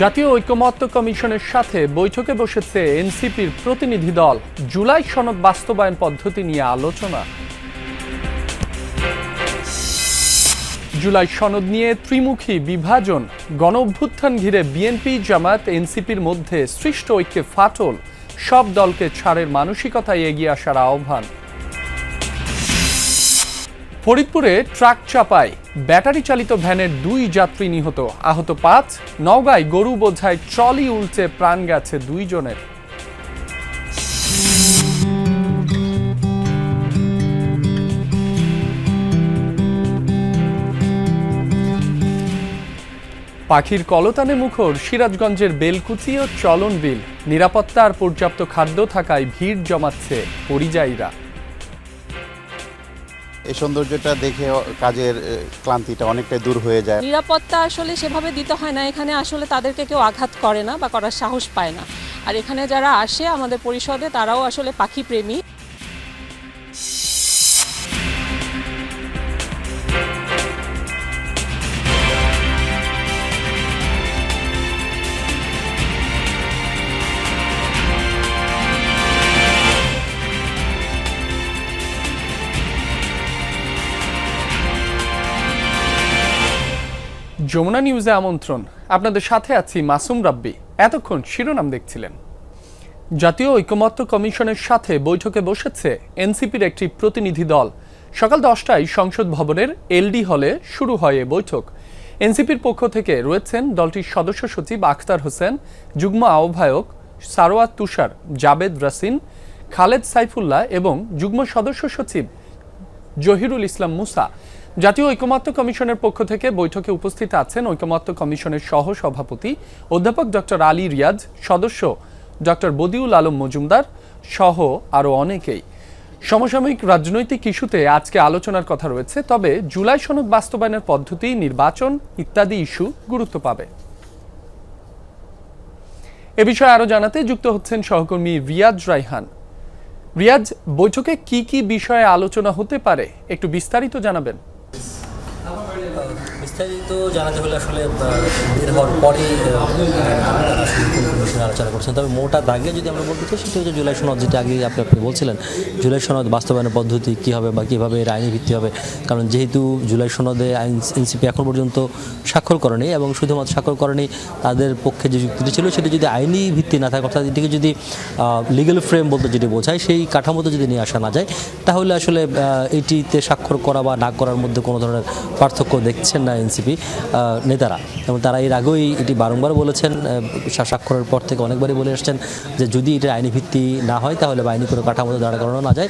জাতীয় ঐকমত্য কমিশনের সাথে বৈঠকে বসেছে এনসিপির প্রতিনিধি দল। জুলাই সনদ বাস্তবায়ন পদ্ধতি নিয়ে আলোচনা। জুলাই সনদ নিয়ে ত্রিমুখী বিভাজন। গণ অভ্যুত্থান ঘিরে বিএনপি জামাত এনসিপির মধ্যে সৃষ্ট ঐক্যে ফাটল। সব দলকে ছাড়ের মানসিকতায় এগিয়ে আসার আহ্বান। ফরিদপুরে ট্রাক চাপায় ব্যাটারি চালিত ভ্যানের দুই যাত্রী নিহত। আহত পাঁচ, নওগাঁয় গরু বোঝায় ট্রলি উল্টে প্রাণ গেছে দুইজনের। পাখির কলতানে মুখর সিরাজগঞ্জের বেলকুচি ও চলন বিল নিরাপত্তা আর পর্যাপ্ত খাদ্য থাকায় ভিড় জমাচ্ছে পরিযায়ীরা। এই সৌন্দর্যটা দেখে কাজের ক্লান্তিটা অনেকটাই দূর হয়ে যায়। নিরাপত্তা আসলে সেভাবে দিতে হয় না। এখানে আসলে তাদেরকে কেউ আঘাত করে না বা করার সাহস পায় না। আর এখানে যারা আসে আমাদের পরিষদে, তারাও আসলে পাখি প্রেমী যমুনা নিউজে আমন্ত্রণ। আপনাদের সাথে আছি মাসুম রাব্বি। এতক্ষণ শিরোনাম দেখছিলেন। জাতীয় ঐকমত্য কমিশনের সাথে বৈঠকে বসেছে এনসিপির একটি প্রতিনিধি দল। সকাল দশটায় সংসদ ভবনের এলডি হলে শুরু হয় এ বৈঠক। এনসিপির পক্ষ থেকে রয়েছেন দলটির সদস্য সচিব আখতার হোসেন, যুগ্ম আহ্বায়ক সারোয়াত তুষার, জাবেদ রাসিন, খালেদ সাইফুল্লাহ এবং যুগ্ম সদস্য সচিব জহিরুল ইসলাম মুসা। জাতীয় ঐকমত্য কমিশনের পক্ষ থেকে বৈঠকে উপস্থিত আছেন ঐকমত্য কমিশনের সহ সভাপতি অধ্যাপক ডক্টর আলী রিয়াজ, সদস্য ডক্টর বদিউল আলম মজুমদার সহ আরও অনেকেই। সমসাময়িক রাজনৈতিক ইস্যুতে আজকে আলোচনার কথা রয়েছে, তবে জুলাই সনদ বাস্তবায়নের পদ্ধতি, নির্বাচন ইত্যাদি ইস্যু গুরুত্ব পাবে। এ বিষয়ে আরও জানাতে যুক্ত হচ্ছেন সহকর্মী রিয়াজ রাইহান রিয়াজ, বৈঠকে কি কি বিষয়ে আলোচনা হতে পারে, একটু বিস্তারিত জানাবেন। Yeah. বিস্তারিত জানাতে হলে আসলে বের হওয়ার কমিশন আলোচনা করছেন। তবে মোটা দাগে যদি আমরা বলতে চাই, সেটা হচ্ছে জুলাই সনদ, যেটা আগে আপনি আপনি বলছিলেন। জুলাই সনদ বাস্তবায়নের পদ্ধতি কী হবে বা কীভাবে এর আইনি ভিত্তি হবে? কারণ যেহেতু জুলাই সনদে আইন, এনসিপি এখন পর্যন্ত স্বাক্ষর করেনি এবং শুধুমাত্র স্বাক্ষর করেনি তাদের পক্ষে যে যুক্তিটি ছিল, সেটা যদি আইনি ভিত্তি না থাকে, অর্থাৎ এটিকে যদি লিগ্যাল ফ্রেম বলতে যেটি বোঝায়, সেই কাঠামোতে যদি নিয়ে আসা না যায়, তাহলে আসলে এটিতে স্বাক্ষর করা বা না করার মধ্যে কোনো ধরনের পার্থক্য দেখছেন না এনসিপি নেতারা। এবং তারা এর আগেই এটি বারংবার বলেছেন স্বাক্ষরের পর থেকে অনেকবারই বলে আসছেন যে যদি এটার আইনি ভিত্তি না হয়, তাহলে বা আইনি কোনো কাঠামোতে দাঁড়া করানো না যায়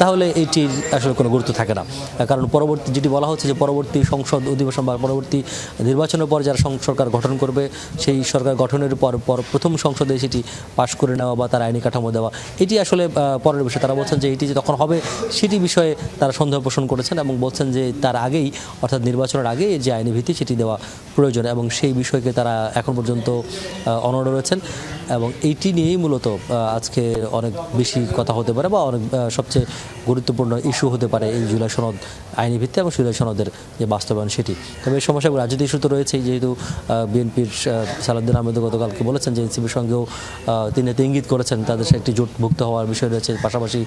তাহলে এটির আসলে কোনো গুরুত্ব থাকে না। কারণ পরবর্তী যেটি বলা হচ্ছে যে পরবর্তী সংসদ অধিবেশন বা পরবর্তী নির্বাচনের পর যারা সরকার গঠন করবে, সেই সরকার গঠনের পর পর প্রথম সংসদে সেটি পাশ করে নেওয়া বা তার আইনি কাঠামো দেওয়া, এটি আসলে পরের বিষয় তারা বলছেন যে এটি যে তখন হবে, সেটি বিষয়ে তারা সন্দেহ পোষণ করেছেন এবং বলছেন যে তার আগেই, অর্থাৎ নির্বাচনের আগে যে আইনি ভিত্তি সেটি দেওয়া প্রয়োজন এবং সেই বিষয়কে তারা এখন পর্যন্ত অনড় রয়েছেন এবং এইটি নিয়েই মূলত আজকে অনেক বেশি কথা হতে পারে বা অনেক সবচেয়ে গুরুত্বপূর্ণ ইস্যু হতে পারে এই জুলাই সনদ আইনি ভিত্তি এবং জুলাই সনদের যে বাস্তবায়ন সেটি। তবে এই সমস্যাগুলো রাজনৈতিক ইস্যু তো রয়েছেই, যেহেতু বিএনপির সালাউদ্দিন আহমেদ গতকালকে বলেছেন যে এনসিপির সঙ্গেও তিনি ইঙ্গিত করেছেন, তাদের সে একটি জোটভুক্ত হওয়ার বিষয় রয়েছে। পাশাপাশি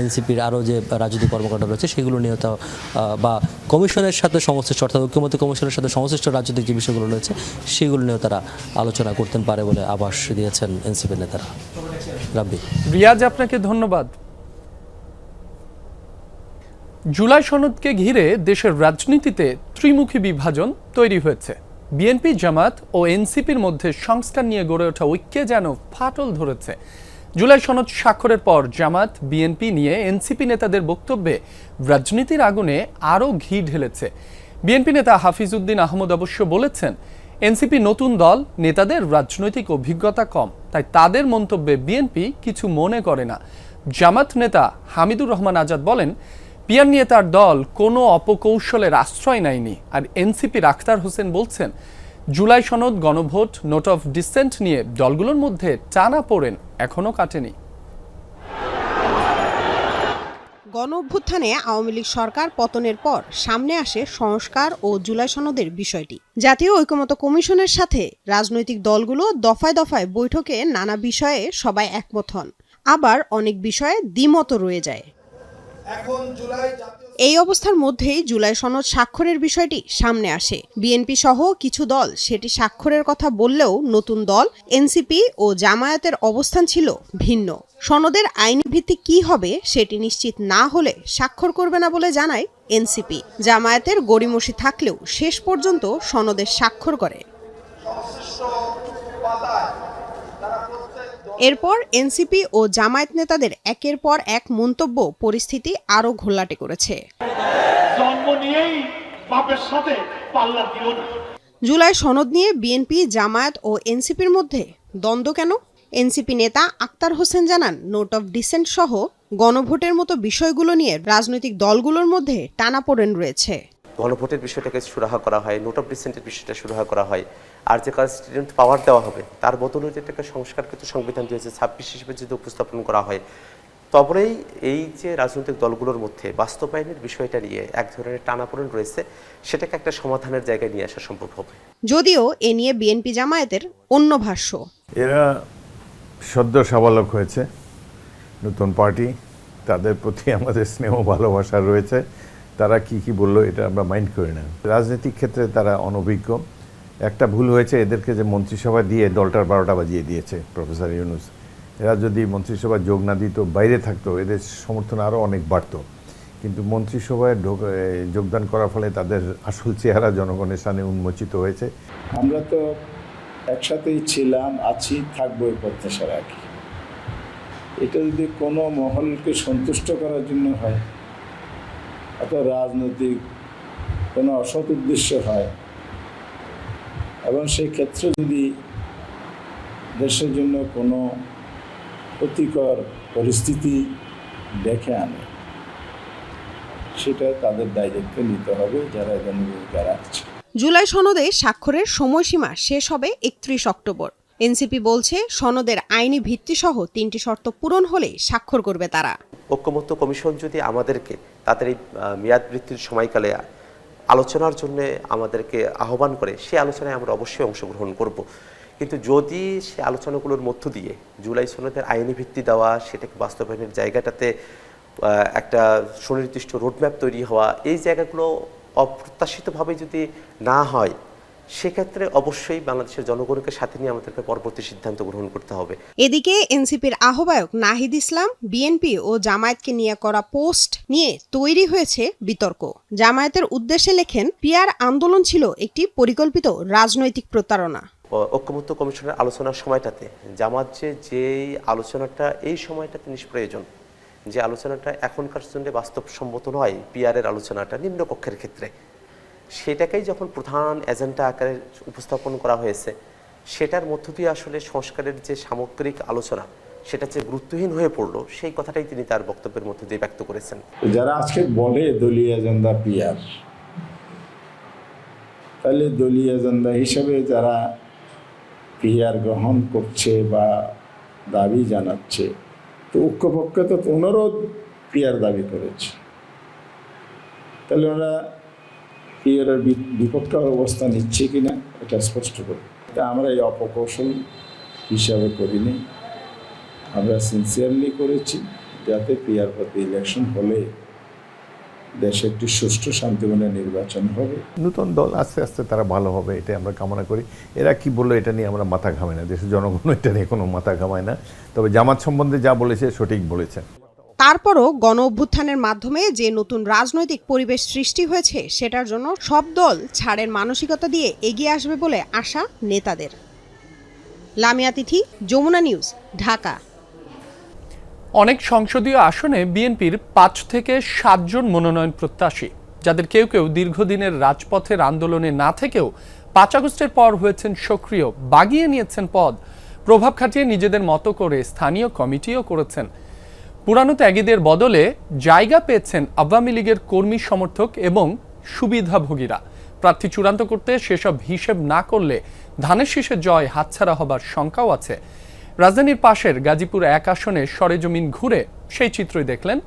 এনসিপির আরও যে রাজনৈতিক কর্মকাণ্ড রয়েছে, সেগুলো নিয়ে বা কমিশনের সাথে সংশ্লিষ্ট অর্থাৎ ঐক্যমত্য কমিশনের সাথে সংশ্লিষ্ট রাজনৈতিক যে বিষয়গুলো রয়েছে, সেগুলো নিয়েও তারা আলোচনা করতেন পারে বলে আভাস দিয়েছেন এনসিপির নেতারা। রাব্বি। রিয়াজ, আপনাকে ধন্যবাদ। জুলাই সনদকে ঘিরে দেশের রাজনীতিতে ত্রিমুখী বিভাজন তৈরি হয়েছে। বিএনপি, জামাত ও এনসিপির মধ্যে সংস্কার নিয়ে গড়ে ওঠা ঐক্যে যেন ফাটল ধরেছে। জুলাই সনদ স্বাক্ষরের পর জামাত, বিএনপি নিয়ে এনসিপি নেতাদের বক্তব্যে রাজনীতির আগুনে আরও ঘি ঢেলেছে। বিএনপি নেতা হাফিজউদ্দিন আহমদ অবশ্য বলেছেন, এনসিপি নতুন দল, নেতাদের রাজনৈতিক অভিজ্ঞতা কম, তাই তাদের মন্তব্যে বিএনপি কিছু মনে করে না। জামাত নেতা হামিদুর রহমান আজাদ বলেন, পিয়ার নিয়ে তার দল কোনো অপকৌশলের আশ্রয় নেয়নি। আর এনসিপির আখতার হোসেন বলছেন, জুলাই সনদ, গণভোট, নোট অফ ডিসেন্ট নিয়ে দলগুলোর মধ্যে টানা পড়েন এখনও কাটেনি। গণ অভ্যুত্থানে আওয়ামী লীগ সরকার পতনের পর সামনে আসে সংস্কার ও জুলাই সনদের বিষয়টি। জাতীয় ঐকমত্য কমিশনের সাথে রাজনৈতিক দলগুলো দফায় দফায় বৈঠকে নানা বিষয়ে সবাই একমত হন। আবার অনেক বিষয়ে দ্বিমত রয়ে যায়। এই অবস্থার মধ্যেই জুলাই সনদ স্বাক্ষরের বিষয়টি সামনে আসে। বিএনপি সহ কিছু দল সেটি স্বাক্ষরের কথা বললেও নতুন দল, এনসিপি ও জামায়াতের অবস্থান ছিল ভিন্ন। সনদের আইনি ভিত্তি কি হবে সেটি নিশ্চিত না হলে স্বাক্ষর করবে না বলে জানায় এনসিপি। জামায়াতের গড়িমসি থাকলেও শেষ পর্যন্ত সনদে স্বাক্ষর করে। এরপর এনসিপি ও জামায়াত নেতাদের একের পর এক মন্তব্য পরিস্থিতি আরও ঘোলাটে করেছে। জন্ম নিয়েই বাপের সাথে পাল্লা দিও না। জুলাই সনদ নিয়ে বিএনপি জামায়াত ও এনসিপির মধ্যে দ্বন্দ্ব কেন? এনসিপি নেতা আক্তার হোসেন জানান নোট অফ ডিসেন্ট সহ গণভোটের মতো বিষয়গুলো নিয়ে রাজনৈতিক দলগুলোর মধ্যে টানাপোড়েন রয়েছে। গণভোটের বিষয়টাকে সুরাহা করা হয় নোট অফ ডিসেন্টের বিষয়টা সুরাহা করা হয়। আর যে কনস্টিটিউন্ট পাওয়ার দেওয়া হবে তার বদলে যে একটা সংস্কার সংস্কারকৃত সংবিধান হাজার ছাব্বিশ হিসেবে যদি উপস্থাপন করা হয় তবেই এই যে রাজনৈতিক দলগুলোর মধ্যে বাস্তবায়নের বিষয়টা নিয়ে এক ধরনের টানাপোড়েন রয়েছে সেটাকে একটা সমাধানের জায়গায় নিয়ে আসা সম্ভব হবে। যদিও এ নিয়ে বিএনপি জামায়াতের অন্য ভাষ্য। এরা সদ্য সাবালক হয়েছে নতুন পার্টি তাদের প্রতি আমাদের স্নেহ ভালোবাসা রয়েছে তারা কি কি বলল এটা আমরা মাইন্ড করি না। রাজনৈতিক ক্ষেত্রে তারা অনভিজ্ঞ একটা ভুল হয়েছে, এদেরকে যে মন্ত্রিসভা দিয়ে দলটার বারোটা বাজিয়ে দিয়েছে প্রফেসর ইউনুস। এরা যদি মন্ত্রিসভা যোগ না দিত, বাইরে থাকতো, এদের সমর্থন আরও অনেক বাড়তো। কিন্তু মন্ত্রিসভায় যোগদান করার ফলে তাদের আসল চেহারা জনগণের সামনে উন্মোচিত হয়েছে। আমরা তো একসাথেই ছিলাম, আছি, থাকব এই প্রত্যাশা রাখি এটা যদি কোনো মহলকে সন্তুষ্ট করার জন্য হয়, অথবা রাজনৈতিক কোনো অসৎ উদ্দেশ্য হয় এবং সেই ক্ষেত্রে যদি দেশের জন্য কোনো ক্ষতিকর পরিস্থিতি দেখে আনে সেটা তাদের দায়িত্ব নিতে হবে যারা এদের ভূমিকা রাখছে। জুলাই সনদে স্বাক্ষরের সময়সীমা শেষ হবে একত্রিশ অক্টোবর। এনসিপি বলছে সনদের আইনি ভিত্তিসহ তিনটি শর্ত পূরণ হলে স্বাক্ষর করবে তারা। ঐক্যমত্য কমিশন যদি আমাদেরকে তাদের এই মেয়াদ বৃত্তির সময়কালে আলোচনার জন্য আমাদেরকে আহ্বান করে, সে আলোচনায় আমরা অবশ্যই অংশগ্রহণ করব। কিন্তু যদি সে আলোচনাগুলোর মধ্য দিয়ে জুলাই সনদের আইনি ভিত্তি দেওয়া, সেটাকে বাস্তবায়নের জায়গাটাতে একটা সুনির্দিষ্ট রোডম্যাপ তৈরি হওয়া, এই জায়গাগুলো অপ্রত্যাশিতভাবে যদি না হয় সেক্ষেত্রে অবশ্যই বাংলাদেশের জনগণকে সাথে নিয়ে আমাদেরকে পরবর্তী সিদ্ধান্ত গ্রহণ করতে হবে। এদিকে এনসিপির আহ্বায়ক নাহিদ ইসলাম বিএনপি ও জামায়াতকে নিয়ে করা পোস্ট নিয়ে তৈরি হয়েছে বিতর্ক। জামায়াতের উদ্দেশ্যে লেখেন পিয়ার আন্দোলন ছিল একটি পরিকল্পিত রাজনৈতিক প্রতারণা। ঐক্যমত্য কমিশনের আলোচনার সময়টাতে জামাত যে যেই আলোচনাটা এই সময়টাতে নিষ্প্রয়োজন যে আলোচনাটা এখনকার জন্য বাস্তবসম্মত নয় পিয়ারের আলোচনাটা নিম্নকক্ষের ক্ষেত্রে। সেটাকেই যখন প্রধান এজেন্ডা আকারে উপস্থাপন করা হয়েছে, সেটার মধ্য দিয়ে আসলে সংস্কারের যে সামগ্রিক আলোচনা, সেটা যে গুরুত্বহীন হয়ে পড়ল, সেই কথাটাই তিনি তার বক্তব্যের মধ্যে দিয়ে ব্যক্ত করেছেন। যারা আজকে বলে দলীয় এজেন্ডা পিয়ার তাহলে দলীয় এজেন্ডা হিসেবে যারা পিয়ার গ্রহণ করছে বা দাবি জানাচ্ছে, তো ঐক্যপক্ষে তো ওনারও পিয়ার দাবি করেছে। তাহলে ওরা বি- বিপক্ষে অবস্থা নিচ্ছে কিনা এটা স্পষ্ট করে। তা আমরা এই অপকৌশল হিসাবে করিনি। আমরা সিনসিয়ারলি করেছি যাতে পিয়ার প্রতি ইলেকশন হলে দেশে একটি সুষ্ঠু শান্তিপূর্ণ নির্বাচন হবে। নতুন দল আস্তে আস্তে তারা ভালো হবে এটা আমরা কামনা করি। এরা কি বলল এটা নিয়ে আমরা মাথা ঘামাই না। দেশের জনগণ এটা নিয়ে কোনো মাথা ঘামায় না। তবে জামাত সম্বন্ধে যা বলেছে সঠিক বলেছেন তারপরও গণ অভ্যুত্থানের মাধ্যমে যে নতুন রাজনৈতিক পরিবেশ সৃষ্টি হয়েছে, সেটার জন্য সব দল ছাড়ের মানসিকতা দিয়ে এগিয়ে আসবে বলে আশা নেতাদের। লামিয়া তিথি, যমুনা নিউজ, ঢাকা। অনেক সংসদীয় আসনে বিএনপির পাঁচ থেকে সাতজন মনোনয়ন প্রত্যাশী, যাদের কেউ কেউ দীর্ঘদিনের রাজপথের আন্দোলনে না থেকেও পাঁচ আগস্টের পর হয়েছেন সক্রিয়, বাগিয়ে নিয়েছেন পদ। প্রভাব খাটিয়ে নিজেদের মতো করে স্থানীয় কমিটিও করেছেন। পুরানো ত্যাগীদের বদলে জায়গা পেয়েছেন আওয়ামী লীগের কর্মী সমর্থক এবং সুবিধাভোগীরা। প্রার্থী চূড়ান্ত করতে সেসব হিসেব না করলে ধানের শীষে জয় হাতছাড়া হবার শঙ্কাও আছে। রাজধানীর পাশের গাজীপুর এক আসনে সরেজমিন ঘুরে সেই চিত্রই দেখলেন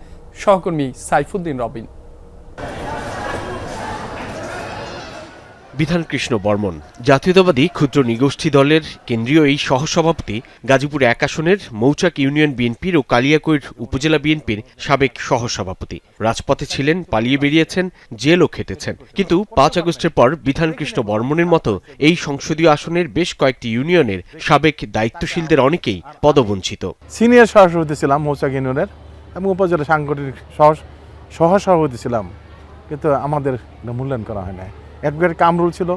সহকর্মী সাইফুদ্দিন রবিন। বিধানকৃষ্ণ বর্মন। জাতীয়তাবাদী ক্ষুদ্র নিগোষ্ঠী দলের কেন্দ্রীয় এই সহসভাপতি গাজীপুর এক আসনের মৌচাক ইউনিয়ন বিএনপির ও কালিয়াকৈর উপজেলা বিএনপির সাবেক সহসভাপতি। রাজপথে ছিলেন, পালিয়ে বেরিয়েছেন, জেলও খেটেছেন। কিন্তু পাঁচ আগস্টের পর বিধানকৃষ্ণ বর্মনের মতো এই সংসদীয় আসনের বেশ কয়েকটি ইউনিয়নের সাবেক দায়িত্বশীলদের অনেকেই পদবঞ্চিত। সিনিয়র সহসভাপতি ছিলাম মৌচাক ইউনিয়নের এবং উপজেলা সাংগঠনিক সহ সহসভাপতি ছিলাম। কিন্তু আমাদের মূল্যায়ন করা হয় না অ্যাডভোকেট কামরুল ছিল,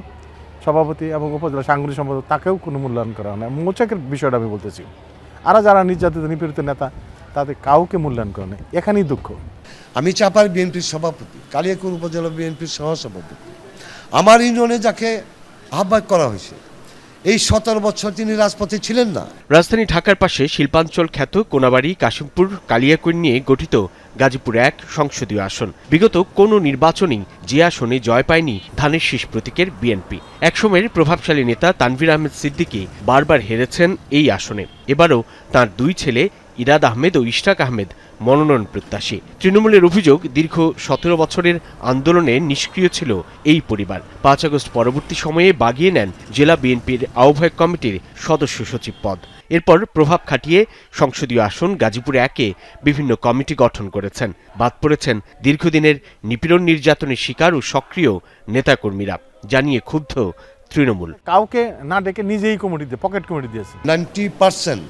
সভাপতি এবং উপজেলা সাংগঠনিক সম্পাদক, তাকেও কোনো মূল্যায়ন করা হয় না। মৌচাকের বিষয়টা আমি বলতেছি। আর যারা নির্যাতিত, নিপীড়িত নেতা, তাদের কাউকে মূল্যায়ন করে না এখানেই দুঃখ। আমি চাপার বিএনপির সভাপতি, কালিয়াকুর উপজেলা বিএনপির সহসভাপতি। আমার ইউনিয়নে যাকে আহ্বায়ক করা হয়েছে এই সতেরো বছর তিনি রাজপথে ছিলেন না। রাজধানী ঢাকার পাশে শিল্পাঞ্চল খ্যাত কোনাবাড়ি, কাশিমপুর কালিয়াকুন নিয়ে গঠিত গাজীপুর এক সংসদীয় আসন। বিগত কোনো নির্বাচনেই যে আসনে জয় পায়নি ধানের শীষ প্রতীকের বিএনপি। একসময়ের প্রভাবশালী নেতা তানভীর আহমেদ সিদ্দিকী বারবার হেরেছেন এই আসনে। এবারও তার দুই ছেলে ইরাদ আহমেদ ও ইশরাক আহমেদ মনোনয়ন প্রত্যাশী। তৃণমূলের অভিযোগ দীর্ঘ সতেরো বছরের আন্দোলনে নিষ্ক্রিয় ছিল এই পরিবার। পাঁচ আগস্ট পরবর্তী সময়ে বাগিয়ে নেন জেলা বিএনপির আহ্বায়ক কমিটির সদস্য সচিব পদ। এরপর প্রভাব খাটিয়ে সংসদীয় আসন গাজীপুরে একে বিভিন্ন কমিটি গঠন করেছেন। বাদ পড়েছেন দীর্ঘদিনের নিপীড়ন নির্যাতনের শিকার ও সক্রিয় নেতাকর্মীরা। জানিয়ে ক্ষুব্ধ তৃণমূল। কাউকে না ডেকে নিজেই কমিটি দিয়ে পকেট কমিটি দিয়েছে। নাইনটি পার্সেন্ট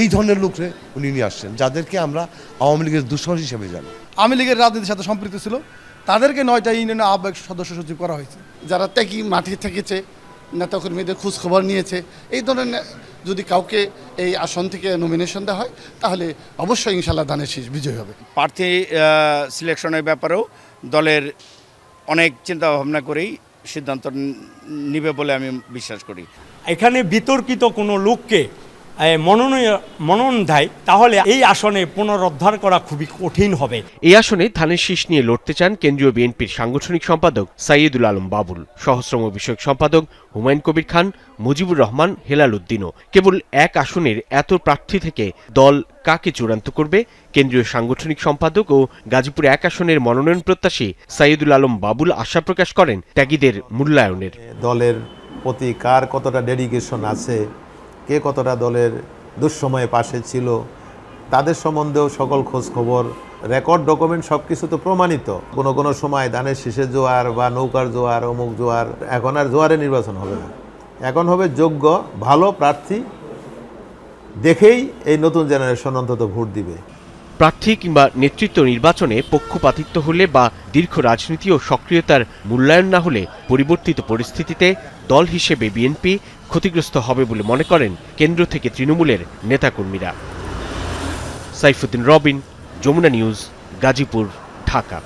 এই ধরনের লোকরে উনি নিয়ে আসছেন যাদেরকে আমরা আওয়ামী লীগের দূষণ হিসেবে জানি। আওয়ামী লীগের রাজনীতির সাথে সম্পৃক্ত ছিল তাদেরকে নয়টা ইউনিয়নের আহ্বায়ক সদস্য সচিব করা হয়েছে। যারা ত্যাগী মাঠে থেকেছে নেতাকর্মীদের খোঁজ খবর নিয়েছে এই ধরনের যদি কাউকে এই আসন থেকে নমিনেশন দেওয়া হয় তাহলে অবশ্যই ইনশাল্লাহ ধানের শীষ বিজয় হবে। প্রার্থী সিলেকশনের ব্যাপারেও দলের অনেক চিন্তা ভাবনা করেই সিদ্ধান্ত নিবে বলে আমি বিশ্বাস করি। এখানে বিতর্কিত কোনো লোককে এ, মনোনয়ন মনোনয়ন দেয় তাহলে এই আসনে পুনরুদ্ধার করা খুবই কঠিন হবে। এই আসনে ধানের শীষ নিয়ে লড়তে চান কেন্দ্রীয় বিএনপির সাংগঠনিক সম্পাদক সাইয়েদুল আলম বাবুল সহস্রম বিষয়ক সম্পাদক হুমায়ুন কবির খান মুজিবুর রহমান হেলাল উদ্দিনও। কেবল এক আসনের এত প্রার্থী থেকে দল কাকে চূড়ান্ত করবে? কেন্দ্রীয় সাংগঠনিক সম্পাদক ও গাজীপুর এক আসনের মনোনয়ন প্রত্যাশী সাইয়েদুল আলম বাবুল আশা প্রকাশ করেন ত্যাগীদের মূল্যায়নের। দলের প্রতি কার কতটা ডেডিকেশন আছে? কে কতটা দলের দুঃসময়ে পাশে ছিল, তাদের সম্বন্ধেও সকল খোঁজ খবর রেকর্ড, ডকুমেন্ট সব কিছু তো প্রমাণিত। কোনো কোনো সময় ধানের শীষের জোয়ার বা নৌকার জোয়ার, অমুক জোয়ার, এখন আর জোয়ারে নির্বাচন হবে না। এখন হবে যোগ্য, ভালো প্রার্থী দেখেই এই নতুন জেনারেশন অন্তত ভোট দিবে। প্রার্থী কিংবা নেতৃত্ব নির্বাচনে পক্ষপাতিত্ব হলে বা দীর্ঘ রাজনীতি ও সক্রিয়তার মূল্যায়ন না হলে পরিবর্তিত পরিস্থিতিতে দল হিসেবে বিএনপি ক্ষতিগ্রস্ত হবে বলে মনে করেন কেন্দ্র থেকে তৃণমূলের নেতাকর্মীরা। সাইফুদ্দিন রবিন, যমুনা নিউজ, গাজীপুর, ঢাকা।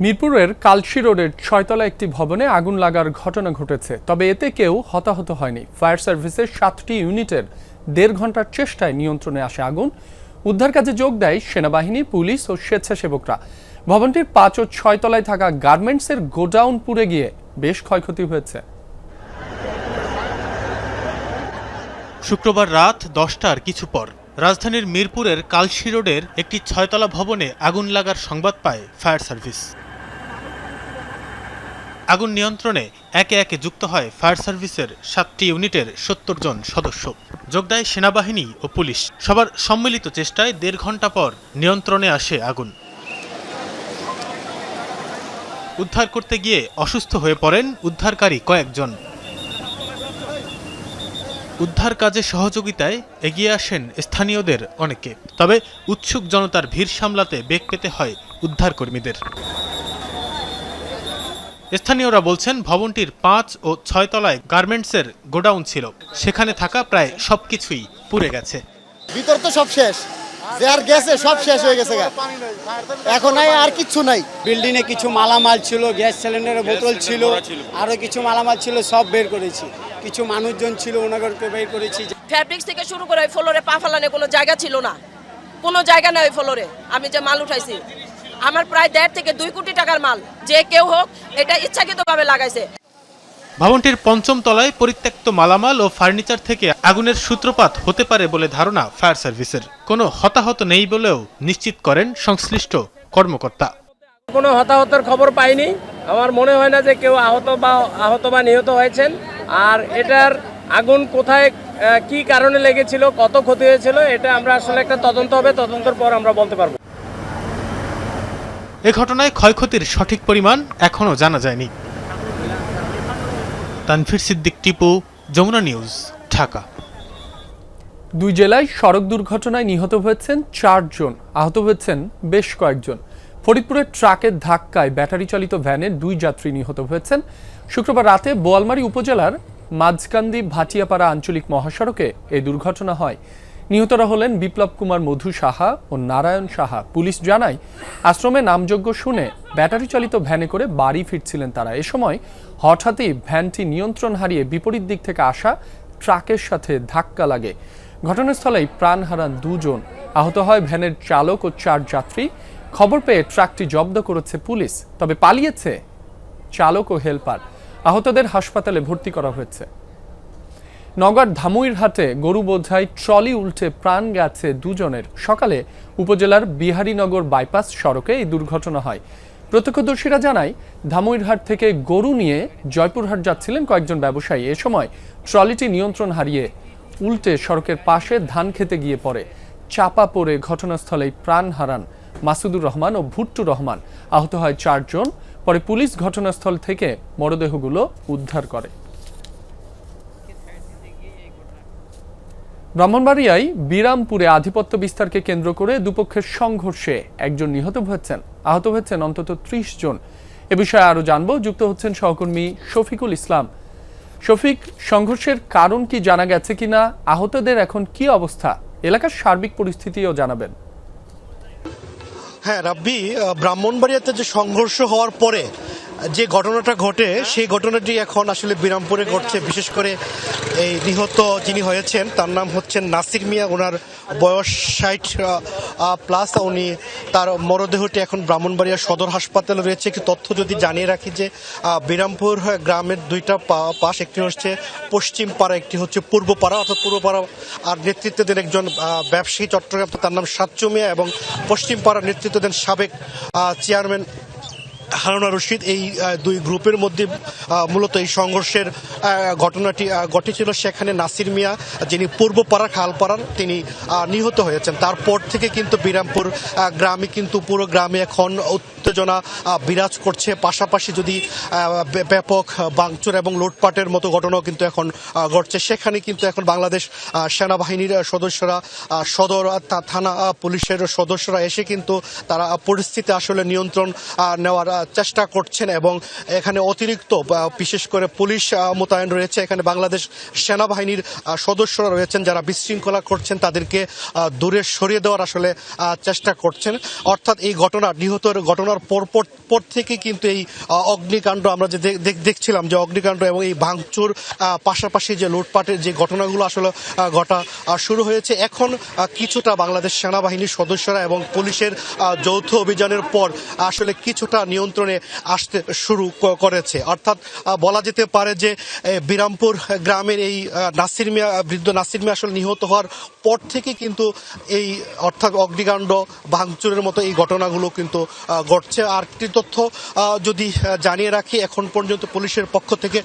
মিরপুরের কালশি রোডের ছয়তলা একটি ভবনে আগুন লাগার ঘটনা ঘটেছে, তবে এতে কেউ হতাহত হয়নি। ফায়ার সার্ভিসের সাতটি ইউনিটের দেড় ঘণ্টার চেষ্টায় নিয়ন্ত্রণে আসে আগুন। উদ্ধার কাজে যোগ দেয় সেনাবাহিনী, পুলিশ ও স্বেচ্ছাসেবকরা। ভবনটির পাঁচ ও ছয় তলায় থাকা গার্মেন্টসের গোডাউন পুড়ে গিয়ে বেশ ক্ষয়ক্ষতি হয়েছে। শুক্রবার রাত দশটার কিছু পর রাজধানীর মিরপুরের কালশি রোডের একটি ছয়তলা ভবনে আগুন লাগার সংবাদ পায় ফায়ার সার্ভিস। আগুন নিয়ন্ত্রণে একে একে যুক্ত হয় ফায়ার সার্ভিসের সাতটি ইউনিটের সত্তর জন সদস্য। যোগ দেয় সেনাবাহিনী ও পুলিশ। সবার সম্মিলিত চেষ্টায় দেড় ঘণ্টা পর নিয়ন্ত্রণে আসে আগুন। উদ্ধার করতে গিয়ে অসুস্থ হয়ে পড়েন উদ্ধারকারী কয়েকজন। উদ্ধার কাজে সহযোগিতায় এগিয়ে আসেন স্থানীয়দের অনেকে। তবে উৎসুক জনতার ভিড় সামলাতে বেগ পেতে হয় উদ্ধার কর্মীদের স্থানীয়রা বলছেন ভবনটির পাঁচ ও ছয় তলায় গার্মেন্টসের গোডাউন ছিল। সেখানে থাকা প্রায় সবকিছুই পুড়ে গেছে। ভিতর তো সব শেষ। যে আর গেছে সব শেষ হয়ে গেছে। এখন আর কিচ্ছু নাই। বিল্ডিং এ কিছু মালামাল ছিল গ্যাস সিলিন্ডারের বোতল ছিল আরও কিছু মালামাল ছিল সব বের করেছি। কিছু মানুষজন ছিল ওনাদেরকে বের করেছি। ফ্যাব্রিক্স থেকে শুরু করে ফ্লোরে পা ফেলানে কোনো জায়গা ছিল না। কোনো জায়গা নেই ওই ফ্লোরে আমি যে মাল উঠাইছি আমার প্রায় দেড় থেকে দুই কোটি টাকার মাল যে কেউ হোক এটা ইচ্ছাকৃতভাবে লাগাইছে। ভবনটির পঞ্চম তলায় পরিত্যক্ত মালামাল ও ফার্নিচার থেকে আগুনের সূত্রপাত হতে পারে বলে ধারণা ফায়ার সার্ভিসের। কোনো হতাহত নেই বলেও নিশ্চিত করেন সংশ্লিষ্ট কর্মকর্তা। কোনো হতাহতের খবর পাইনি। আমার মনে হয় না যে কেউ আহত বা আহত বা নিহত হয়েছেন। আর এটার আগুন কোথায় কি কারণে লেগেছিল কত ক্ষতি হয়েছিল এটা আমরা আসলে একটা তদন্ত হবে তদন্তের পর আমরা বলতে পারব। এ ঘটনায় ক্ষয়ক্ষতির সঠিক পরিমাণ এখনও জানা যায়নি। তানফির সিদ্দিক, টিপু, যমুনা নিউজ, ঢাকা। দুই জেলায় সড়ক দুর্ঘটনায় নিহত হয়েছেন চারজন, আহত হয়েছেন বেশ কয়েকজন। ফরিদপুরের ট্রাকের ধাক্কায় ব্যাটারি চালিত ভ্যানে দুই যাত্রী নিহত হয়েছেন। শুক্রবার রাতে বোয়ালমারী উপজেলার মাঝকান্দি ভাটিয়াপাড়া আঞ্চলিক মহাসড়কে এই দুর্ঘটনা হয়। নিহতরা হলেন বিপ্লব কুমার মধু সাহা ও নারায়ণ সাহা। পুলিশ জানায়, আশ্রমে নামযোগ্য শুনে ব্যাটারি চালিত ভ্যানে করে বাড়ি ফিরছিলেন তারা। এ সময় হঠাৎই ভ্যানটি নিয়ন্ত্রণ হারিয়ে বিপরীত দিক থেকে আসা ট্রাকের সাথে ধাক্কা লাগে। ঘটনাস্থলেই প্রাণ হারান দুজন। আহত হয় ভ্যানের চালক ও চার যাত্রী। খবর পেয়ে ট্রাকটি জব্দ করেছে পুলিশ, তবে পালিয়েছে চালক ও হেলপার। আহতদের হাসপাতালে ভর্তি করা হয়েছে। নগর ধামুইর ধামুইরহাটে গরু বোঝাই ট্রলি উল্টে প্রাণ গেছে দুজনের। সকালে উপজেলার বিহারীনগর বাইপাস সড়কে এই দুর্ঘটনা হয়। প্রত্যক্ষদর্শীরা জানায়, ধামুইরহাট থেকে গরু নিয়ে জয়পুরহাট যাচ্ছিলেন কয়েকজন ব্যবসায়ী। এ সময় ট্রলিটি নিয়ন্ত্রণ হারিয়ে উল্টে সড়কের পাশে ধান খেতে গিয়ে পড়ে। চাপা পড়ে ঘটনাস্থলেই প্রাণ হারান মাসুদুর রহমান ও ভুট্টু রহমান। আহত হয় চারজন, পরে পুলিশ ঘটনাস্থল থেকে মরদেহগুলো উদ্ধার করে। ব্রাহ্মণবাড়িয়ায় বিরামপুরে আধিপত্য বিস্তারকে কেন্দ্র করে দুপক্ষের সংঘর্ষে একজন নিহত হয়েছেন। আহত হয়েছেন অন্তত ত্রিশ জন। এ বিষয়ে আরও জানব। যুক্ত হচ্ছেন সহকর্মী শফিকুল ইসলাম। শফিক, সংঘর্ষের কারণ কি জানা গেছে কিনা? আহতদের এখন কি অবস্থা? এলাকার সার্বিক পরিস্থিতিও জানাবেন। হ্যাঁ রাব্বি ব্রাহ্মণবাড়িয়াতে যে সংঘর্ষ হওয়ার পরে যে ঘটনাটা ঘটে, সেই ঘটনাটি এখন আসলে বিরামপুরে ঘটছে। বিশেষ করে এই নিহত যিনি হয়েছেন, তার নাম হচ্ছেন নাসির মিয়া। ওনার বয়স ষাট প্লাস। উনি তার মরদেহটি এখন ব্রাহ্মণবাড়িয়া সদর হাসপাতালে রয়েছে। একটি তথ্য যদি জানিয়ে রাখি যে বিরামপুর গ্রামের দুইটা পাশ, একটি হচ্ছে পশ্চিম পাড়া, একটি হচ্ছে পূর্ব পাড়া। অর্থাৎ পূর্ব পাড়া আর নেতৃত্ব দেন একজন ব্যবসায়ী চট্টগ্রাম তার নাম সাচ্চু মিয়া এবং পশ্চিম পাড়ার নেতৃত্ব দেন সাবেক চেয়ারম্যান হারুনা রশিদ, এই দুই গ্রুপের মধ্যে মূলত এই সংঘর্ষের ঘটনাটি ঘটেছিল সেখানে নাসির মিয়া, যিনি পূর্বপাড়া খালপাড়ার, তিনি নিহত হয়েছেন। তারপর থেকে কিন্তু বিরামপুর গ্রামে কিন্তু পুরো গ্রামে এখন উত্তেজনা বিরাজ করছে। পাশাপাশি যদি ব্যাপক বাংচুর এবং লুটপাটের মতো ঘটনাও কিন্তু এখন ঘটছে। সেখানে কিন্তু এখন বাংলাদেশ সেনাবাহিনীর সদস্যরা সদর থানা পুলিশের সদস্যরা এসে কিন্তু তারা পরিস্থিতি আসলে নিয়ন্ত্রণ নেওয়ার চেষ্টা করছেন এবং এখানে অতিরিক্ত বিশেষ করে পুলিশ মোতায়েন রয়েছে। এখানে বাংলাদেশ সেনাবাহিনীর সদস্যরা রয়েছেন যারা বিশৃঙ্খলা করছেন, তাদেরকে দূরে সরিয়ে দেওয়ার আসলে চেষ্টা করছেন। অর্থাৎ এই ঘটনা নিহতের ঘটনার পর পর থেকে কিন্তু এই অগ্নিকাণ্ড আমরা যে দেখ- দেখ- দেখছিলাম যে অগ্নিকাণ্ড এবং এই ভাঙচুর পাশাপাশি যে লুটপাটের যে ঘটনাগুলো আসলে ঘটা শুরু হয়েছে। এখন কিছুটা বাংলাদেশ সেনাবাহিনীর সদস্যরা এবং পুলিশের যৌথ অভিযানের পর আসলে কিছুটা নিয়ন্ত্রণে আসতে শুরু করেছে। অর্থাৎ বলা যেতে পারে যে বিরামপুর গ্রামের এই নাসির মিয়া, বৃদ্ধ নাসির মিয়া আসলে নিহত হওয়ার পর থেকে কিন্তু এই, অর্থাৎ অগ্নিকাণ্ড, ভাঙচুরের মতো এই ঘটনাগুলো কিন্তু ঘটছে। আর একটি তথ্য যদি জানিয়ে রাখি, এখন পর্যন্ত পুলিশের পক্ষ থেকে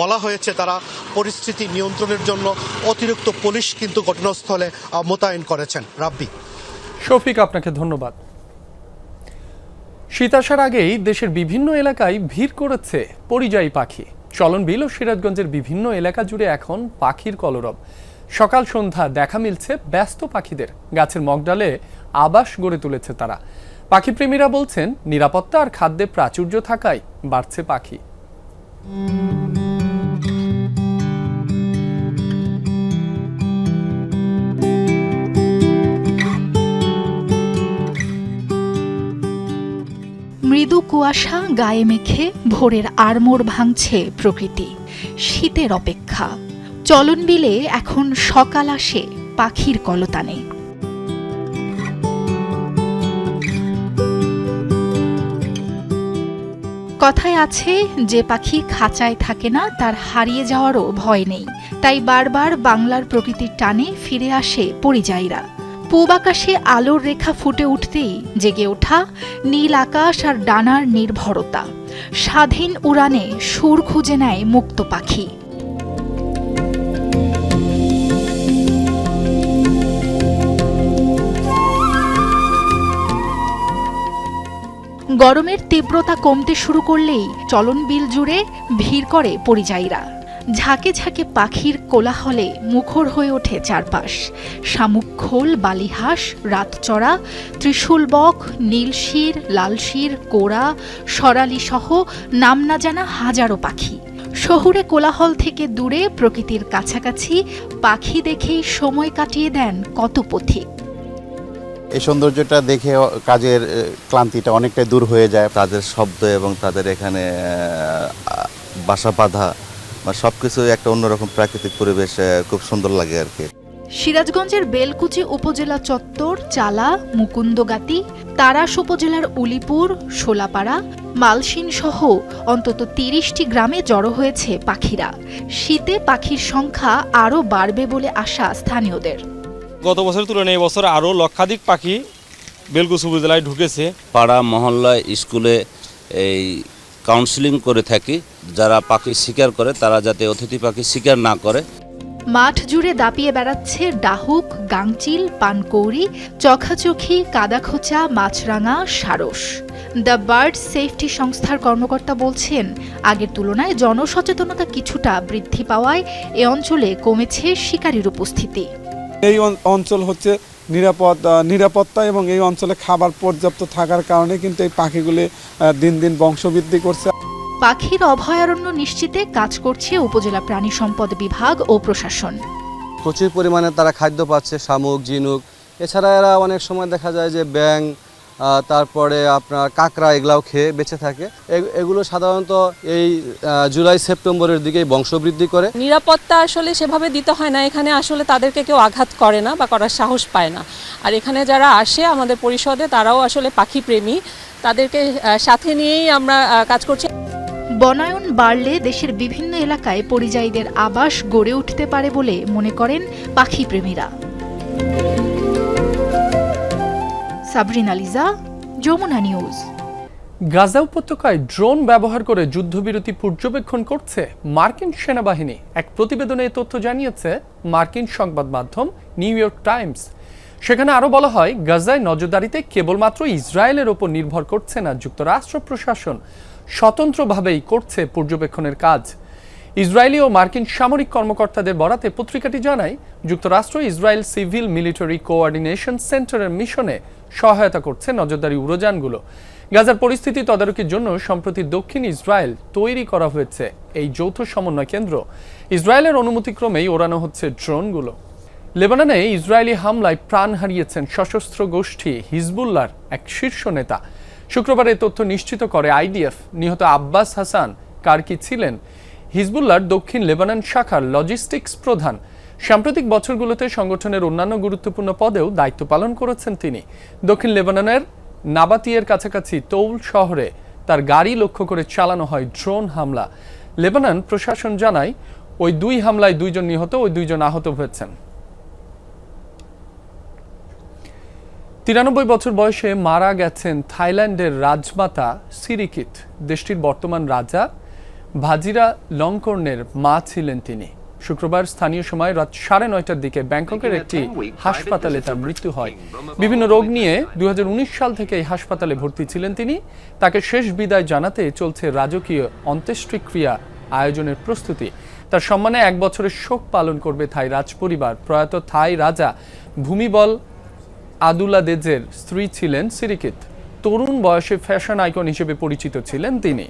বলা হয়েছে তারা পরিস্থিতি নিয়ন্ত্রণের জন্য অতিরিক্ত পুলিশ কিন্তু ঘটনাস্থলে মোতায়েন করেছেন। রাব্বি। শফিক, আপনাকে ধন্যবাদ। শীত আসার আগেই দেশের বিভিন্ন এলাকায় ভিড় করেছে পরিযায়ী পাখি। চলনবিল ও সিরাজগঞ্জের বিভিন্ন এলাকা জুড়ে এখন পাখির কলরব। সকাল সন্ধ্যা দেখা মিলছে ব্যস্ত পাখিদের। গাছের মগডালে আবাস গড়ে তুলেছে তারা। পাখিপ্রেমীরা বলছেন, নিরাপত্তা আর খাদ্যে প্রাচুর্য থাকায় বাড়ছে পাখি। মৃদু কুয়াশা গায়ে মেখে ভোরের আড়মোড় ভাঙছে প্রকৃতি, শীতের অপেক্ষা। চলন বিলে এখন সকাল আসে পাখির কলতানে। কথায় আছে, যে পাখি খাঁচায় থাকে না, তার হারিয়ে যাওয়ারও ভয় নেই। তাই বারবার বাংলার প্রকৃতির টানে ফিরে আসে পরিযায়ীরা। পূব আকাশে আলোর রেখা ফুটে উঠতেই জেগে ওঠা নীল আকাশ আর ডানার নির্ভরতা। স্বাধীন উড়ানে সুর খুঁজে নেয় মুক্ত পাখি। গরমের তীব্রতা কমতে শুরু করলেই চলন বিল জুড়ে ভিড় করে পরিযায়ীরা। ঝাঁকে ঝাঁকে পাখির কোলাহলে মুখর হয়ে ওঠে চারপাশ। শামুক খোল, বালিহাঁস, রাতচড়া, ত্রিশূল বক নীলশির লালশির কোড়া সরালি সহ নাম না জানা হাজারো পাখি। শহুরে কোলাহল থেকে দূরে প্রকৃতির কাছাকাছি পাখি দেখেই সময় কাটিয়ে দেন কত পথিক। এই সৌন্দর্যটা দেখে কাজের ক্লান্তিটা অনেকটাই দূর হয়ে যায়। তাদের শব্দ এবং তাদের এখানে বাসা বাঁধা বা সব কিছু একটা অন্যরকম প্রাকৃতিক পরিবেশ খুব সুন্দর লাগে আর কি। সিরাজগঞ্জের বেলকুচি উপজেলা চত্বর চালা মুকুন্দগাতি তারাস উপজেলার উলিপুর শোলাপাড়া মালসিন সহ অন্তত তিরিশটি গ্রামে জড়ো হয়েছে পাখিরা। শীতে পাখির সংখ্যা আরও বাড়বে বলে আশা স্থানীয়দের। গত বছরের তুলনায় এবছর আরও লক্ষাধিক পাখি বেলকুচি উপজেলায় ঢুকেছে। পাড়া মহল্লায় স্কুলে এই কাউন্সিলিং করে থাকি। যারা পাখি শিকার করে তারা যাতে অতিথি পাখি শিকার না করে। মাঠ জুড়ে দাপিয়ে বেড়াচ্ছে ডাহুক গাংচিল পানকৌড়ি চখাচখি কাদাখোচা মাছরাঙা সারস। দ্য বার্ড সেফটি সংস্থার কর্মকর্তা বলছেন আগের তুলনায় জনসচেতনতা কিছুটা বৃদ্ধি পাওয়ায় এ অঞ্চলে কমেছে শিকারীর উপস্থিতি। এই অঞ্চল হচ্ছে নিরাপদ নিরাপত্তা এবং এই অঞ্চলে খাবার পর্যাপ্ত থাকার কারণে কিন্তু এই পাখিগুলি দিন দিন বংশবৃদ্ধি করছে। পাখির অভয়ারণ্য নিশ্চিতে কাজ করছে উপজেলা প্রাণী সম্পদ বিভাগ ও প্রশাসন। প্রচুর পরিমাণে তারা খাদ্য পাচ্ছে শামুক ঝিনুক। এছাড়া এরা অনেক সময় দেখা যায় যে ব্যাং তারপরে আপনার কাঁকড়া এগুলাও খেয়ে বেঁচে থাকে। এ- এগুলো সাধারণত এই জুলাই সেপ্টেম্বরের দিকে বংশবৃদ্ধি করে। নিরাপত্তা আসলে সেভাবে দিতে হয় না। এখানে আসলে তাদেরকে কেউ আঘাত করে না বা করার সাহস পায় না। আর এখানে যারা আসে আমাদের পরিষদে তারাও আসলে পাখি প্রেমী তাদেরকে সাথে নিয়েই আমরা কাজ করছি। বনায়ন বাড়লে দেশের বিভিন্ন এলাকায় পরিযায়ীদের আবাস গড়ে উঠতে পারে বলে মনে করেন পাখি প্রেমীরা যমুনা নিউজ। গাজা উপত্যকায় ড্রোন ব্যবহার করে যুদ্ধবিরতি পর্যবেক্ষণ করছে মার্কিন সেনাবাহিনী। এক প্রতিবেদনে এই তথ্য জানিয়েছে মার্কিন সংবাদ মাধ্যম নিউ ইয়র্ক টাইমস। সেখানে আরও বলা হয়, গাজায় নজরদারিতে কেবলমাত্র ইসরায়েলের ওপর নির্ভর করছে না যুক্তরাষ্ট্র প্রশাসন। স্বতন্ত্রভাবেই করছে পর্যবেক্ষণের কাজ। ইসরায়েলি ও মার্কিন সামরিক কর্মকর্তাদের বরাতে পত্রিকাটি জানায়, যুক্তরাষ্ট্র ইসরায়েল সিভিল মিলিটারি কোঅর্ডিনেশন সেন্টারের মিশনে সহায়তা করছে নজরদারি উড়োযানগুলো গাজার পরিস্থিতি তদারকির জন্য সম্প্রতি দক্ষিণ ইসরায়েল তৈরি করা হয়েছে এই যৌথ সমন্বয় কেন্দ্র। ইসরায়েলের অনুমতিক্রমেই ওড়ানো হচ্ছে ড্রোনগুলো। লেবাননে ইসরায়েলি হামলায় প্রাণ হারিয়েছেন সশস্ত্র গোষ্ঠী হিজবুল্লার এক শীর্ষ নেতা। শুক্রবার এই তথ্য নিশ্চিত করে আইডিএফ। নিহত আব্বাস হাসান কার্কি ছিলেন? হিজবুল্লার দক্ষিণ লেবানন শাখার লজিস্টিক্স প্রধান। সাম্প্রতিক বছরগুলোতে সংগঠনের অন্যান্য গুরুত্বপূর্ণ পদেও দায়িত্ব পালন করেছেন তিনি। দক্ষিণ লেবাননের নাবাতিয়ের কাছাকাছি তৌল শহরে তার গাড়ি লক্ষ্য করে চালানো হয় ড্রোন হামলা। লেবানন প্রশাসন জানায়, ওই দুই হামলায় দুইজন নিহত, ওই দুইজন আহত হয়েছেন। তিরানব্বই বছর বয়সে মারা গেছেন থাইল্যান্ডের রাজমাতা সিরিকিত। দেশটির বর্তমান রাজা ভাজিরা লংকর্নের মা ছিলেন তিনি। শুক্রবার স্থানীয় সময় রাত সাড়ে নয়টার দিকে ব্যাংককের একটি হাসপাতালে তার মৃত্যু হয়। বিভিন্ন রোগ নিয়ে দুই হাজার উনিশ সাল থেকে এই হাসপাতালে ভর্তি ছিলেন তিনি। তাকে শেষ বিদায় জানাতে চলছে রাজকীয় অন্ত্যেষ্টিক্রিয়া আয়োজনের প্রস্তুতি। তার সম্মানে এক বছরের শোক পালন করবে থাই রাজপরিবার। প্রয়াত থাই রাজা ভূমিবল আদুলাদেজের স্ত্রী ছিলেন সিরিকিত। তরুণ বয়সে ফ্যাশন আইকন হিসেবে পরিচিত ছিলেন তিনি।